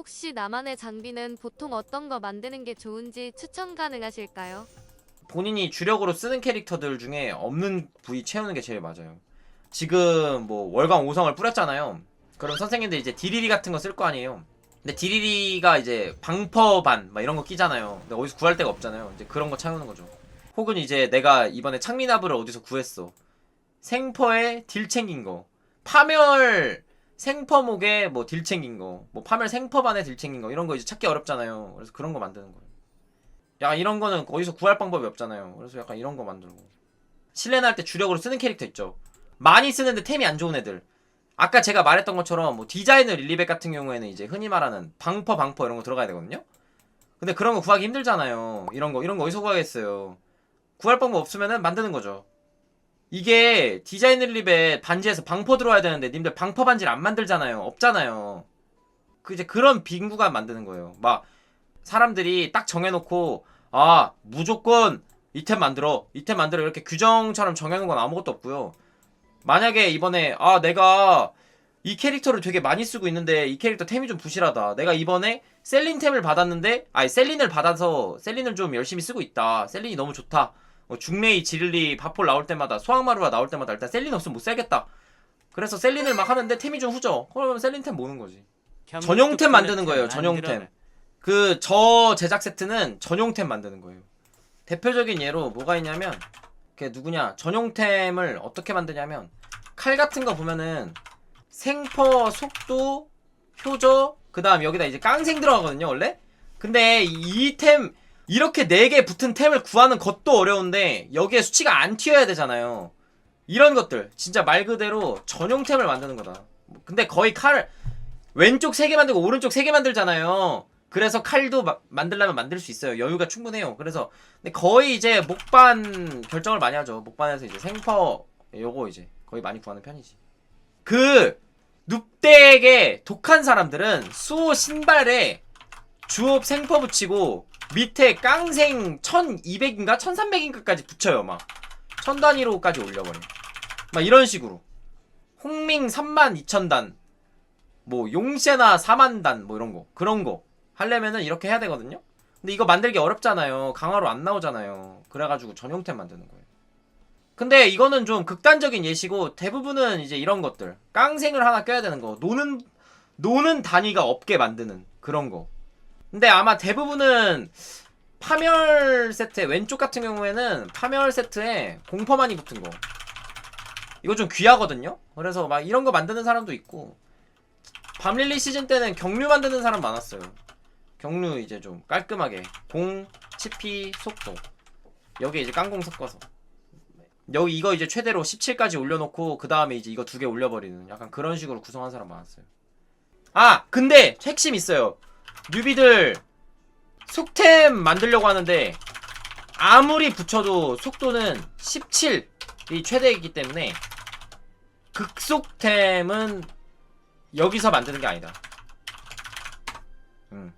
혹시 나만의 장비는 보통 어떤 거 만드는 게 좋은지 추천 가능하실까요? 본인이 주력으로 쓰는 캐릭터들 중에 없는 부위 채우는 게 제일 맞아요. 지금 뭐 월광 5성을 뿌렸잖아요. 그럼 선생님들 이제 디리리 같은 거 쓸 거 아니에요. 근데 디리리가 이제 방퍼반 막 이런 거 끼잖아요. 근데 어디서 구할 데가 없잖아요. 이제 그런 거 채우는 거죠. 혹은 이제 내가 이번에 창미나브를 어디서 구했어. 생퍼에 딜 챙긴 거. 파멸 생퍼목에 뭐 딜 챙긴 거. 뭐 파멸 생퍼반에 딜 챙긴 거. 이런 거 이제 찾기 어렵잖아요. 그래서 그런 거 만드는 거예요. 야 이런 거는 어디서 구할 방법이 없잖아요. 그래서 약간 이런 거 만들고. 실내나 할 때 주력으로 쓰는 캐릭터 있죠. 많이 쓰는데 템이 안 좋은 애들. 아까 제가 말했던 것처럼 뭐 디자이너 릴리백 같은 경우에는 이제 흔히 말하는 방퍼 방퍼 이런 거 들어가야 되거든요. 근데 그런 거 구하기 힘들잖아요. 이런 거 이런 거 어디서 구하겠어요. 구할 방법 없으면은 만드는 거죠. 이게 디자이너 릴리백 반지에서 방퍼 들어와야 되는데 님들 방퍼 반지를 안 만들잖아요. 없잖아요. 그 이제 그런 빈 구간 만드는 거예요. 막 사람들이 딱 정해놓고 아 무조건 이템 만들어 이템 만들어 이렇게 규정처럼 정해놓은 건 아무것도 없고요 만약에 이번에 아 내가 이 캐릭터를 되게 많이 쓰고 있는데 이 캐릭터 템이 좀 부실하다 내가 이번에 셀린템을 받았는데 아니 셀린을 받아서 셀린을 좀 열심히 쓰고 있다 셀린이 너무 좋다 어, 중레이 지릴리 바폴 나올 때마다 소황마루가 나올 때마다 일단 셀린 없으면 못 살겠다. 그래서 셀린을 막 하는데 템이 좀 후져. 그러면 셀린템 모는 거지. 전용템 만드는 거예요 전용템. 그 저 제작 세트는 전용템 만드는 거예요. 대표적인 예로 뭐가 있냐면 그 누구냐? 전용템을 어떻게 만드냐면 칼 같은 거 보면은 생퍼 속도 효저 그 다음 여기다 이제 깡생 들어가거든요 원래. 근데 이템 이렇게 네개 붙은 템을 구하는 것도 어려운데 여기에 수치가 안 튀어야 되잖아요. 이런 것들 진짜 말 그대로 전용템을 만드는 거다. 근데 거의 칼 왼쪽 세개 만들고 오른쪽 세개 만들잖아요. 그래서 칼도 마- 만들려면 만들 수 있어요. 여유가 충분해요. 그래서 근데 거의 이제 목반 결정을 많이 하죠. 목반에서 이제 생퍼 요거 이제 거의 많이 구하는 편이지. 그 눕덱에 독한 사람들은 수호 신발에 주업 생퍼 붙이고 밑에 깡생 1200인가 1300인가까지 붙여요. 막. 천 단위로까지 올려버려. 막 이런 식으로. 홍밍 3만 2천 뭐 용세나 4만 단뭐 이런 거. 그런 거. 하려면은 이렇게 해야 되거든요. 근데 이거 만들기 어렵잖아요. 강화로 안 나오잖아요. 그래가지고 전용템 만드는 거예요. 근데 이거는 좀 극단적인 예시고 대부분은 이제 이런 것들 깡생을 하나 껴야 되는 거 노는 노는 단위가 없게 만드는 그런 거. 근데 아마 대부분은 파멸 세트 왼쪽 같은 경우에는 파멸 세트에 공퍼만이 붙은 거. 이거 좀 귀하거든요. 그래서 막 이런 거 만드는 사람도 있고 밤릴리 시즌 때는 경류 만드는 사람 많았어요. 경류 이제 좀 깔끔하게 공, 치피, 속도 여기 이제 깡공 섞어서 여기 이거 이제 최대로 17까지 올려놓고 그 다음에 이제 이거 두 개 올려버리는 약간 그런 식으로 구성한 사람 많았어요. 아 근데 핵심 있어요. 뉴비들 속템 만들려고 하는데 아무리 붙여도 속도는 17이 최대이기 때문에 극속템은 여기서 만드는 게 아니다. 음.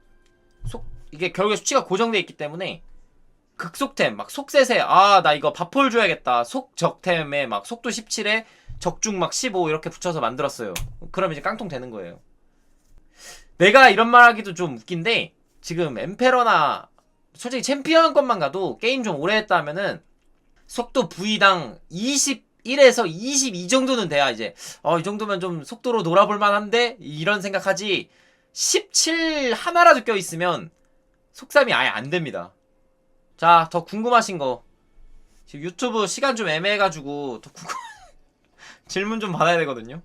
속 이게 결국에 수치가 고정돼 있기 때문에 극속템 막 속세세 아 나 이거 바폴 줘야겠다 속적템에 막 속도 17에 적중 막 15 이렇게 붙여서 만들었어요. 그럼 이제 깡통 되는 거예요. 내가 이런 말 하기도 좀 웃긴데 지금 엠페러나 솔직히 챔피언 것만 가도 게임 좀 오래 했다 하면은 속도 V당 21에서 22 정도는 돼야 이제 어 이 정도면 좀 속도로 놀아볼 만한데 이런 생각하지 17 하나라도 껴 있으면 속삼이 아예 안 됩니다. 자, 더 궁금하신 거 지금 유튜브 시간 좀 애매해가지고 더 궁금 질문 좀 받아야 되거든요.